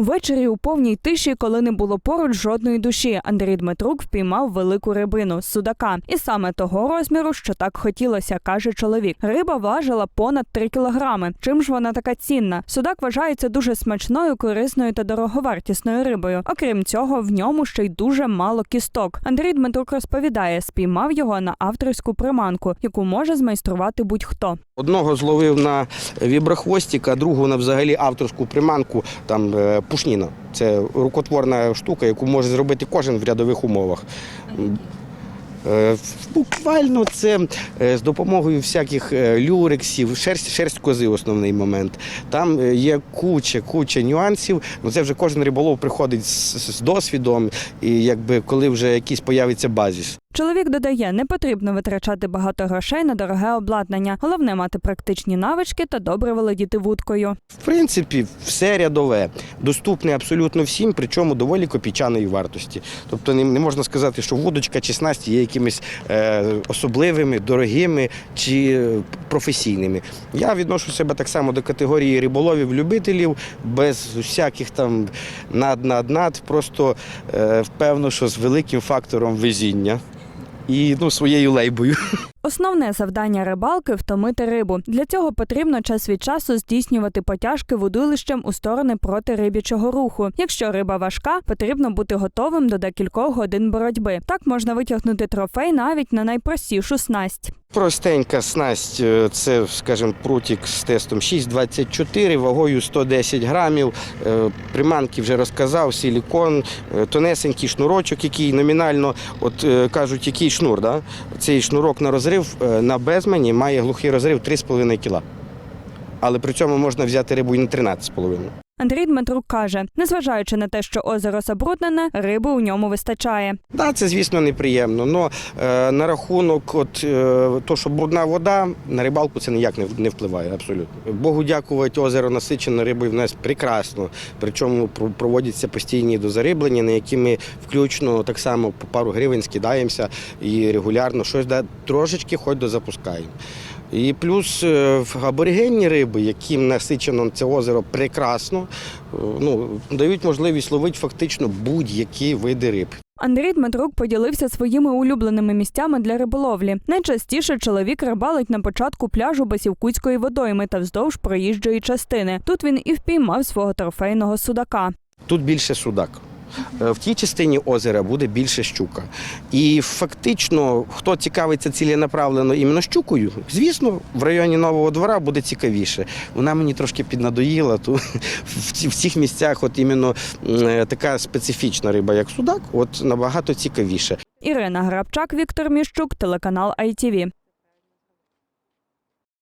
Увечері у повній тиші, коли не було поруч жодної душі, Андрій Дмитрук впіймав велику рибину судака. І саме того розміру, що так хотілося, каже чоловік. Риба важила понад 3 кілограми. Чим ж вона така цінна? Судак вважається дуже смачною, корисною та дороговартісною рибою. Окрім цього, в ньому ще й дуже мало кісток. Андрій Дмитрук розповідає, спіймав його на авторську приманку, яку може змайструвати будь-хто. Одного зловив на віброхвостик, а другого на взагалі авторську приманку, там е, пушніна. Це рукотворна штука, яку може зробити кожен в рядових умовах. Е, Буквально це е, з допомогою всяких е, люрексів, шерсть, шерсть кози основний момент. Там є куча, куча нюансів. Ну це вже кожен риболов приходить з, з досвідом, і якби коли вже якийсь появиться базіс. Чоловік додає, не потрібно витрачати багато грошей на дороге обладнання. Головне мати практичні навички та добре володіти вудкою. В принципі, все рядове, доступне абсолютно всім, причому доволі копійчаної вартості. Тобто не, можна сказати, що вудочка чи снасть є якимись е, особливими, дорогими чи е, професійними. Я відношу себе так само до категорії риболовів-любителів, без всяких там над-над-над, просто е, впевнено, що з великим фактором везіння і ну, своєю лейбою. Основне завдання рибалки втомити рибу. Для цього потрібно час від часу здійснювати потяжки водилищем у сторони проти рибічого руху. Якщо риба важка, потрібно бути готовим до декількох годин боротьби. Так можна витягнути трофей навіть на найпростішу снасть. Простенька снасть е, це, скажімо, прутик з тестом 6,24, вагою 110 грамів. Е, Приманки вже розказав, силікон, е, тонесенький шнурочок, який номінально, от кажуть, який шнур. Да? Цей шнурок на розрив на безмені має глухий розрив 3,5 кіла. Але при цьому можна взяти рибу і на 13,5. Андрій Дмитрук каже: незважаючи на те, що озеро забруднене, риби у ньому вистачає. Так, це, звісно, неприємно. але на рахунок, от, е, то, що брудна вода, на рибалку це ніяк не, впливає абсолютно. Богу дякувати, озеро насичено рибою в нас прекрасно. Причому про- проводяться постійні дозариблення, на які ми включно так само по пару гривень скидаємося і регулярно щось да, трошечки хоч дозапускаємо. І плюс е, аборигенні риби, яким насичено це озеро прекрасно, е, ну, дають можливість ловити фактично будь-які види риб. Андрій Дмитрук поділився своїми улюбленими місцями для риболовлі. Найчастіше чоловік рибалить на початку пляжу Басівкутської водойми та вздовж проїжджої частини. Тут він і впіймав свого трофейного судака. Тут більше судак. Е, В тій частині озера буде більше щука. І фактично, хто цікавиться ціленаправлено іменно щукою, звісно, в районі нового двора буде цікавіше. Вона мені трошки піднадоїла. То в цих місцях, от іменно е, така специфічна риба, як судак, от набагато цікавіше. Ірина Грабчак, Віктор Міщук, телеканал ITV.